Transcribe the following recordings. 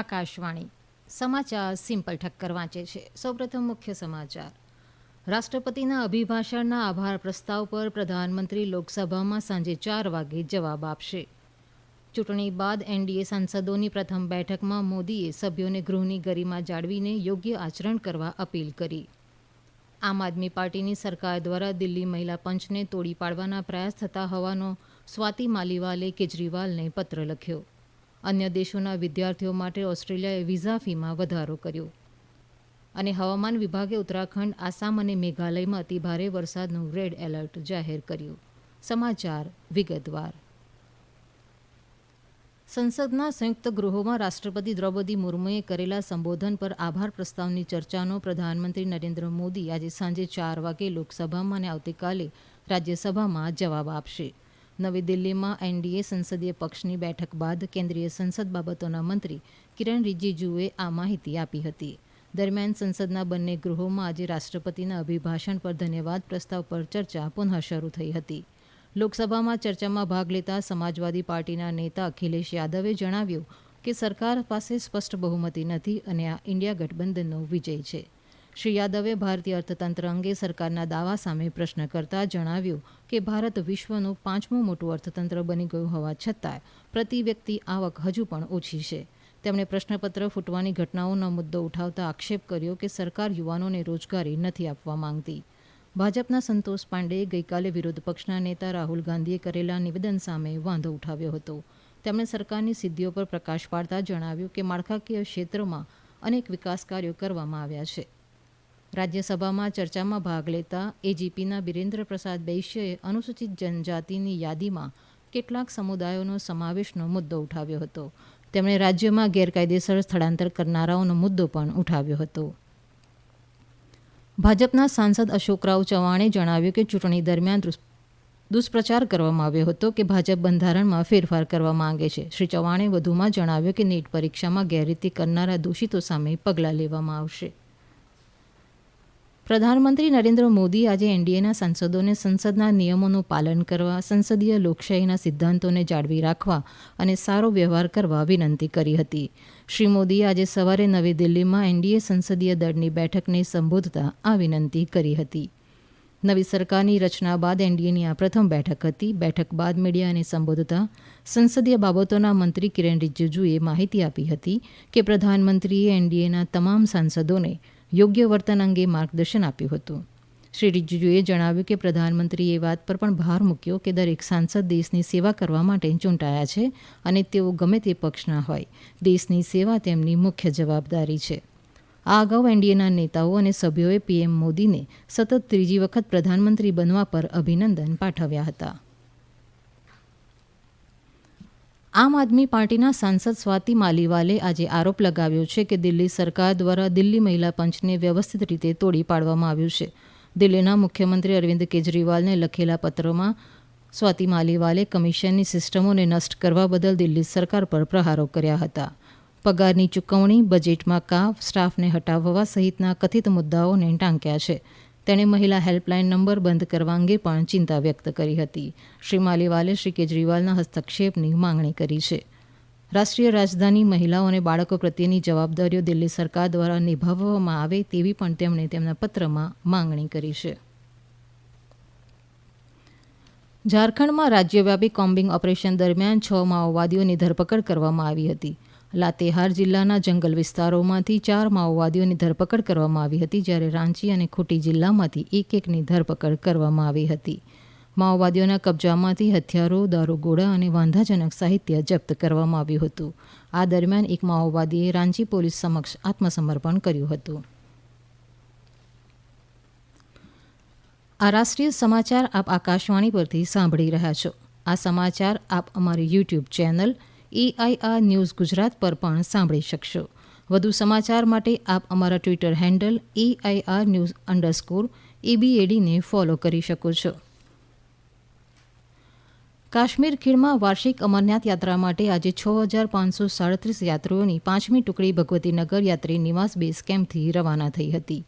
આકાશવાણી. સમાચાર સિમ્પલ ઠક્કર વાંચે છે. સૌપ્રથમ મુખ્ય સમાચાર. રાષ્ટ્રપતિના અભિભાષણના આભાર પ્રસ્તાવ પર પ્રધાનમંત્રી લોકસભામાં સાંજે ચાર વાગે જવાબ આપશે. ચૂંટણી બાદ એનડીએ સાંસદોની પ્રથમ બેઠકમાં મોદીએ સભ્યોને ગૃહની ગરિમા જાળવીને યોગ્ય આચરણ કરવા અપીલ કરી. આમ આદમી પાર્ટીની સરકાર દ્વારા દિલ્હી મહિલા પંચને તોડી પાડવાના પ્રયાસ થતા હોવાનો સ્વાતિ માલીવાલે કેજરીવાલને પત્ર લખ્યો. અન્ય દેશોના વિદ્યાર્થીઓ માટે ઓસ્ટ્રેલિયાએ વિઝા ફીમાં વધારો કર્યો. અને હવામાન વિભાગે ઉત્તરાખંડ, આસામ અને મેઘાલયમાં અતિભારે વરસાદનું રેડ એલર્ટ જાહેર કર્યું. સમાચાર વિગતવાર. સંસદના સંયુક્ત ગૃહોમાં રાષ્ટ્રપતિ દ્રૌપદી મુર્મુએ કરેલા સંબોધન પર આભાર પ્રસ્તાવની ચર્ચાનો પ્રધાનમંત્રી નરેન્દ્ર મોદી આજે સાંજે ચાર વાગે લોકસભામાં અને આવતીકાલે રાજ્યસભામાં જવાબ આપશે. નવી દિલ્હીમાં એનડીએ સંસદીય પક્ષની બેઠક બાદ કેન્દ્રીય સંસદ બાબતોના મંત્રી કિરણ રિજિજુએ આ માહિતી આપી હતી. દરમિયાન સંસદના બંને ગૃહોમાં આજે રાષ્ટ્રપતિના અભિભાષણ પર ધન્યવાદ પ્રસ્તાવ પર ચર્ચા પુનઃ શરૂ થઈ હતી. લોકસભામાં ચર્ચામાં ભાગ લેતા સમાજવાદી પાર્ટીના નેતા અખિલેશ યાદવે જણાવ્યું કે સરકાર પાસે સ્પષ્ટ બહુમતી નથી અને આ ઇન્ડિયા ગઠબંધનનો વિજય છે. શ્રી યાદવે ભારતીય અર્થતંત્ર અંગે સરકારના દાવા સામે પ્રશ્ન કરતા જણાવ્યું કે ભારત વિશ્વનું પાંચમું મોટું અર્થતંત્ર બની ગયું હોવા છતાં પ્રતિ વ્યક્તિ આવક હજુ પણ ઓછી છે. તેમણે પ્રશ્નપત્ર ફૂટવાની ઘટનાઓનો મુદ્દો ઉઠાવતા આક્ષેપ કર્યો કે સરકાર યુવાનોને રોજગારી નથી આપવા માંગતી. ભાજપના સંતોષ પાંડેએ ગઈકાલે વિરોધ પક્ષના નેતા રાહુલ ગાંધીએ કરેલા નિવેદન સામે વાંધો ઉઠાવ્યો હતો. તેમણે સરકારની સિદ્ધિઓ પર પ્રકાશ પાડતા જણાવ્યું કે માળખાકીય ક્ષેત્રોમાં અનેક વિકાસ કાર્યો કરવામાં આવ્યા છે. રાજ્યસભામાં ચર્ચામાં ભાગ લેતા એજીપીના બિરેન્દ્ર પ્રસાદ બૈશ્યએ અનુસૂચિત જનજાતિની યાદીમાં કેટલાક સમુદાયોનો સમાવેશનો મુદ્દો ઉઠાવ્યો હતો. તેમણે રાજ્યમાં ગેરકાયદેસર સ્થળાંતર કરનારાઓનો મુદ્દો પણ ઉઠાવ્યો હતો. ભાજપના સાંસદ અશોકરાવ ચવાણે જણાવ્યું કે ચૂંટણી દરમિયાન દુષ્પ્રચાર કરવામાં આવ્યો હતો કે ભાજપ બંધારણમાં ફેરફાર કરવા માંગે છે. શ્રી ચવાણે વધુમાં જણાવ્યું કે નીટ પરીક્ષામાં ગેરરીતિ કરનારા દોષિતો સામે પગલાં લેવામાં આવશે. પ્રધાનમંત્રી નરેન્દ્ર મોદી આજે એનડીએના સાંસદોને સંસદના નિયમોનું પાલન કરવા, સંસદીય લોકશાહીના સિદ્ધાંતોને જાળવી રાખવા અને સારો વ્યવહાર કરવા વિનંતી કરી હતી. શ્રી મોદીએ આજે સવારે નવી દિલ્હીમાં એનડીએ સંસદીય દળની બેઠકને સંબોધતા આ વિનંતી કરી હતી. નવી સરકારની રચના બાદ એનડીએની આ પ્રથમ બેઠક હતી. બેઠક બાદ મીડિયાને સંબોધતા સંસદીય બાબતોના મંત્રી કિરણ રિજિજુએ માહિતી આપી હતી કે પ્રધાનમંત્રીએ એનડીએના તમામ સાંસદોને યોગ્ય વર્તન અંગે માર્ગદર્શન આપ્યું હતું. શ્રી રિજિજુએ જણાવ્યું કે પ્રધાનમંત્રીએ એ વાત પર પણ ભાર મૂક્યો કે દરેક સાંસદ દેશની સેવા કરવા માટે ચૂંટાયા છે અને તેઓ ગમે તે પક્ષના હોય, દેશની સેવા તેમની મુખ્ય જવાબદારી છે. આ અગાઉ એનડીએના નેતાઓ અને સભ્યોએ પીએમ મોદીને સતત ત્રીજી વખત પ્રધાનમંત્રી બનવા પર અભિનંદન પાઠવ્યા હતા. આમ આદમી પાર્ટીના સાંસદ સ્વાતિ માલીવાલે આજે આરોપ લગાવ્યો છે કે દિલ્હી સરકાર દ્વારા દિલ્હી મહિલા પંચને વ્યવસ્થિત રીતે તોડી પાડવામાં આવ્યું છે. દિલ્હીના મુખ્યમંત્રી અરવિંદ કેજરીવાલને લખેલા પત્રમાં, સ્વાતિ માલીવાલે કમિશનની સિસ્ટમોને નષ્ટ કરવા બદલ દિલ્હી સરકાર પર પ્રહારો કર્યા હતા. પગારની ચૂકવણી, બજેટમાં કાપ, સ્ટાફને હટાવવા સહિતના કથિત મુદ્દાઓને ટાંક્યા છે. તેણે મહિલા હેલ્પલાઇન નંબર બંધ કરવા અંગે પણ ચિંતા વ્યક્ત કરી હતી. શ્રી માલીવાલે શ્રી કેજરીવાલના હસ્તક્ષેપની માંગણી કરી છે. રાષ્ટ્રીય રાજધાની મહિલાઓ અને બાળકો પ્રત્યેની જવાબદારીઓ દિલ્હી સરકાર દ્વારા નિભાવવામાં આવે તેવી પણ તેમણે તેમના પત્રમાં માંગણી કરી છે. ઝારખંડમાં રાજ્યવ્યાપી કોમ્બિંગ ઓપરેશન દરમિયાન છ માઓવાદીઓની ધરપકડ કરવામાં આવી હતી. લાતેહાર જિલ્લાના જંગલ વિસ્તારોમાંથી ચાર માઓવાદીઓની ધરપકડ કરવામાં આવી હતી જ્યારે રાંચી અને ખૂટી જિલ્લામાંથી એક એકની ધરપકડ કરવામાં આવી હતી. માઓવાદીઓના કબજામાંથી હથિયારો દારૂગોળા અને વાંધાજનક સાહિત્ય જપ્ત કરવામાં આવ્યું હતું. આ દરમિયાન એક માઓવાદીએ રાંચી પોલીસ સમક્ષ આત્મસમર્પણ કર્યું હતું. આ રાષ્ટ્રીય સમાચાર આપ આકાશવાણી પરથી સાંભળી રહ્યા છો. આ સમાચાર આપ અમારી YouTube channel AIR news Gujarat પર પણ સાંભળી શકશો. વધુ સમાચાર માટે આપ અમારા Twitter handle AIR news underscore એબીએડીને follow કરી શકો છો. કાશ્મીર ખીણમાં વાર્ષિક અમરનાથ યાત્રા માટે આજે છ હજાર પાંચસો સાડત્રીસ યાત્રીઓની પાંચમી ટુકડી ભગવતીનગર યાત્રી નિવાસ બેઝ કેમ્પથી રવાના થઈ હતી.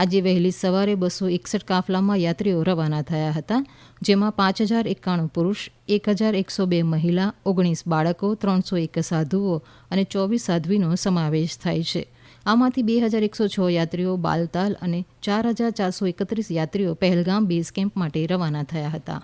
આજે વહેલી સવારે બસો એકસઠ કાફલામાં યાત્રીઓ રવાના થયા હતા, જેમાં પાંચ હજાર એકાણું પુરુષ, એક હજાર એકસો બે મહિલા, ઓગણીસ બાળકો, ત્રણસો એક સાધુઓ અને ચોવીસ સાધ્વીનો સમાવેશ થાય છે. આમાંથી બે હજાર એકસો છ યાત્રીઓ બાલતાલ અને ચાર હજાર ચારસો એકત્રીસ યાત્રીઓ પહેલગામ બેઝ કેમ્પ માટે રવાના થયા હતા.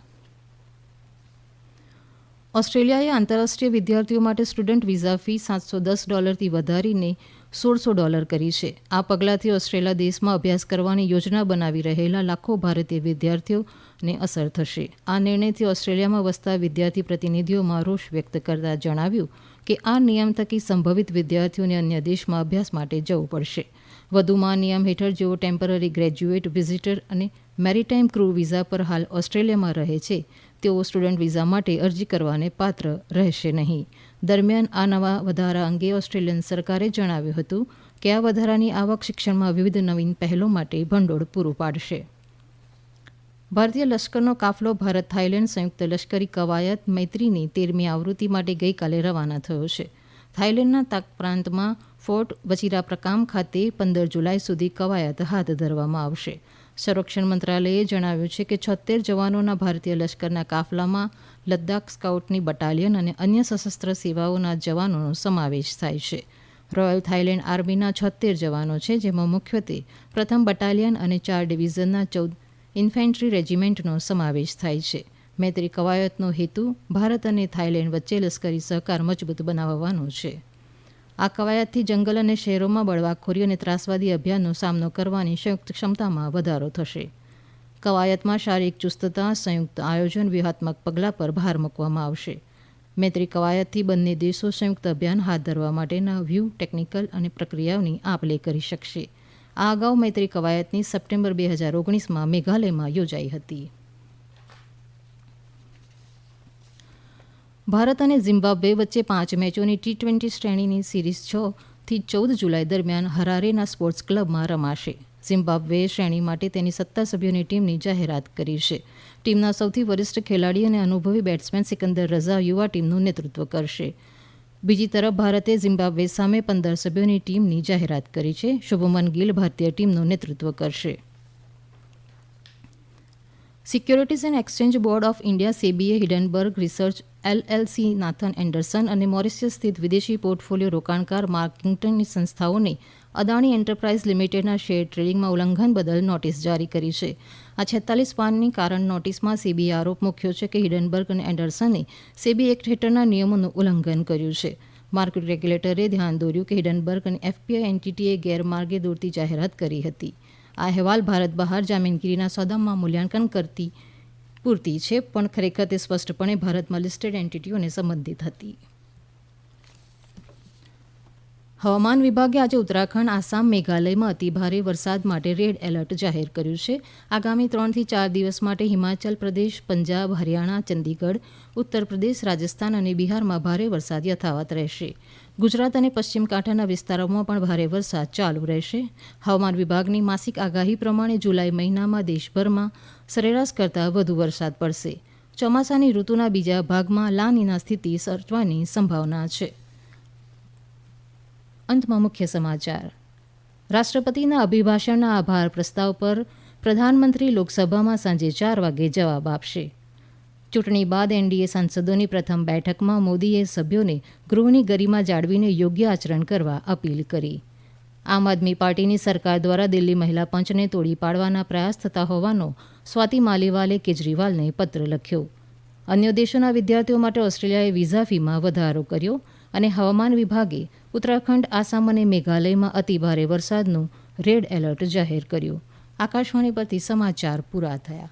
ઓસ્ટ્રેલિયાએ આંતરરાષ્ટ્રીય વિદ્યાર્થીઓ માટે સ્ટુડન્ટ વિઝા ફી સાતસો દસ ડોલરથી વધારીને સોળસો ડોલર કરી છે. આ પગલાંથી ઓસ્ટ્રેલિયા દેશમાં અભ્યાસ કરવાની યોજના બનાવી રહેલા લાખો ભારતીય વિદ્યાર્થીઓને અસર થશે. આ નિર્ણયથી ઓસ્ટ્રેલિયામાં વસતા વિદ્યાર્થી પ્રતિનિધિઓમાં રોષ વ્યક્ત કરતા જણાવ્યું કે આ નિયમ થકી સંભવિત વિદ્યાર્થીઓને અન્ય દેશમાં અભ્યાસ માટે જવું પડશે. વધુમાં નિયમ હેઠળ જેઓ ટેમ્પરરી ગ્રેજ્યુએટ, વિઝિટર અને મેરીટાઈમ ક્રૂ વિઝા પર હાલ ઓસ્ટ્રેલિયામાં રહે છે, તેઓ સ્ટુડન્ટ વિઝા માટે અરજી કરવાને પાત્ર રહેશે નહીં. દરમિયાન આ નવા વધારા અંગે ઓસ્ટ્રેલિયન સરકારે જણાવ્યું હતું કે આ વધારાની આવક શિક્ષણમાં વિવિધ નવીન પહેલો માટે ભંડોળ પૂરું પાડશે. ભારતીય લશ્કરનો કાફલો ભારત થાઇલેન્ડ સંયુક્ત લશ્કરી કવાયત મૈત્રીની તેરમી આવૃત્તિ માટે ગઈકાલે રવાના થયો છે. થાઇલેન્ડના તાક પ્રાંતમાં ફોર્ટ વચિરાપ્રકામ ખાતે પંદર જુલાઈ સુધી કવાયત હાથ ધરવામાં આવશે. સંરક્ષણ મંત્રાલયે જણાવ્યું છે કે છોતેર જવાનોના ભારતીય લશ્કરના કાફલામાં લદ્દાખ સ્કાઉટની બટાલિયન અને અન્ય સશસ્ત્ર સેવાઓના જવાનોનો સમાવેશ થાય છે. રોયલ થાઇલેન્ડ આર્મીના છોતેર જવાનો છે, જેમાં મુખ્યત્વે પ્રથમ બટાલિયન અને ચાર ડિવિઝનના ચૌદ ઇન્ફેન્ટ્રી રેજિમેન્ટનો સમાવેશ થાય છે. મૈત્રી કવાયતનો હેતુ ભારત અને થાઇલેન્ડ વચ્ચે લશ્કરી સહકાર મજબૂત બનાવવાનો છે. આ કવાયતથી જંગલ અને શહેરોમાં બળવાખોરી અને ત્રાસવાદી અભિયાનનો સામનો કરવાની સંયુક્ત ક્ષમતામાં વધારો થશે. કવાયતમાં શારીરિક ચુસ્તતા, સંયુક્ત આયોજન, વ્યૂહાત્મક પગલાં પર ભાર મૂકવામાં આવશે. મૈત્રી કવાયતથી બંને દેશો સંયુક્ત અભિયાન હાથ ધરવા માટેના વ્યૂહ ટેકનિકલ અને પ્રક્રિયાઓની આપ લે કરી શકશે. આ અગાઉ મૈત્રી કવાયતની સપ્ટેમ્બર બે હજાર ઓગણીસમાં મેઘાલયમાં યોજાઈ હતી. ભારત અને ઝિમ્બાબ્વે વચ્ચે પાંચ મેચોની ટી ટ્વેન્ટી શ્રેણીની સિરીઝ છ થી ચૌદ જુલાઈ દરમિયાન હરારેના સ્પોર્ટ્સ ક્લબમાં રમાશે. ઝિમ્બાબ્વે શ્રેણી માટે તેની સત્તર સભ્યોની ટીમની જાહેરાત કરી છે. ટીમના સૌથી વરિષ્ઠ ખેલાડી અને અનુભવી બેટ્સમેન સિકંદર રઝા યુવા ટીમનું નેતૃત્વ કરશે. બીજી તરફ ભારતે ઝિમ્બાબ્વે સામે પંદર સભ્યોની ટીમની જાહેરાત કરી છે. શુભમન ગિલ ભારતીય ટીમનું નેતૃત્વ કરશે. Securities and exchange board of India, સેબીએ, Hindenburg research LLC Nathan Anderson અને મોરિશિયસ સ્થિત વિદેશી પોર્ટફોલિયો રોકાણકાર માર્ક સંસ્થાઓને અદાણી એન્ટરપ્રાઇઝ લિમિટેડના શેર ટ્રેડિંગમાં ઉલ્લંઘન બદલ નોટિસ જારી કરી છે. આ છેતાલીસ પાનની કારણ નોટિસમાં સેબીએ આરોપ મૂક્યો છે કે હિડનબર્ગ અને એન્ડરસને સેબી એક્ટ હેઠળના નિયમોનું ઉલ્લંઘન કર્યું છે. માર્કેટ રેગ્યુલેટરે ધ્યાન દોર્યું કે હિડનબર્ગ અને એફપીઆઈ એન્ટિટીએ ગેરમાર્ગે દોરતી જાહેરાત કરી હતી. આ અહેવાલ ભારત બહાર જામીનગીરીના સોદામાં મૂલ્યાંકન કરતી પૂરતી છે, પણ ખરેખર તે સ્પષ્ટપણે ભારતમાં લિસ્ટેડ એન્ટિટીઓને સંબંધિત હતી. હવામાન વિભાગે આજે ઉત્તરાખંડ, આસામ, મેઘાલયમાં અતિભારે વરસાદ માટે રેડ એલર્ટ જાહેર કર્યું છે. આગામી ત્રણથી ચાર દિવસ માટે હિમાચલ પ્રદેશ, પંજાબ, હરિયાણા, ચંદીગઢ, ઉત્તર પ્રદેશ, રાજસ્થાન અને બિહારમાં ભારે વરસાદ યથાવત રહેશે. ગુજરાત અને પશ્ચિમ કાંઠાના વિસ્તારોમાં પણ ભારે વરસાદ ચાલુ રહેશે. હવામાન વિભાગની માસિક આગાહી પ્રમાણે જુલાઈ મહિનામાં દેશભરમાં સરેરાશ કરતાં વધુ વરસાદ પડશે. ચોમાસાની ઋતુના બીજા ભાગમાં લાનીના સ્થિતિ સર્જવાની સંભાવના છે. અંતમાં મુખ્ય સમાચાર. રાષ્ટ્રપતિના અભિભાષણના આભાર પ્રસ્તાવ પર પ્રધાનમંત્રી લોકસભામાં સાંજે ચાર વાગે જવાબ આપશે. ચૂંટણી બાદ એનડીએ સાંસદોની પ્રથમ બેઠકમાં મોદીએ સભ્યોને ગૃહની ગરિમા જાળવીને યોગ્ય આચરણ કરવા અપીલ કરી. આમ આદમી પાર્ટીની સરકાર દ્વારા દિલ્હી મહિલા પંચને તોડી પાડવાના પ્રયાસ થતા હોવાનો સ્વાતિ માલીવાલે કેજરીવાલને પત્ર લખ્યો. અન્ય દેશોના વિદ્યાર્થીઓ માટે ઓસ્ટ્રેલિયાએ વિઝા ફીમાં વધારો કર્યો અને હવામાન વિભાગે ઉત્તરાખંડ, આસામ અને મેઘાલયમાં અતિભારે વરસાદનું રેડ એલર્ટ જાહેર કર્યું. આકાશવાણી પરથી સમાચાર પૂરા થયા.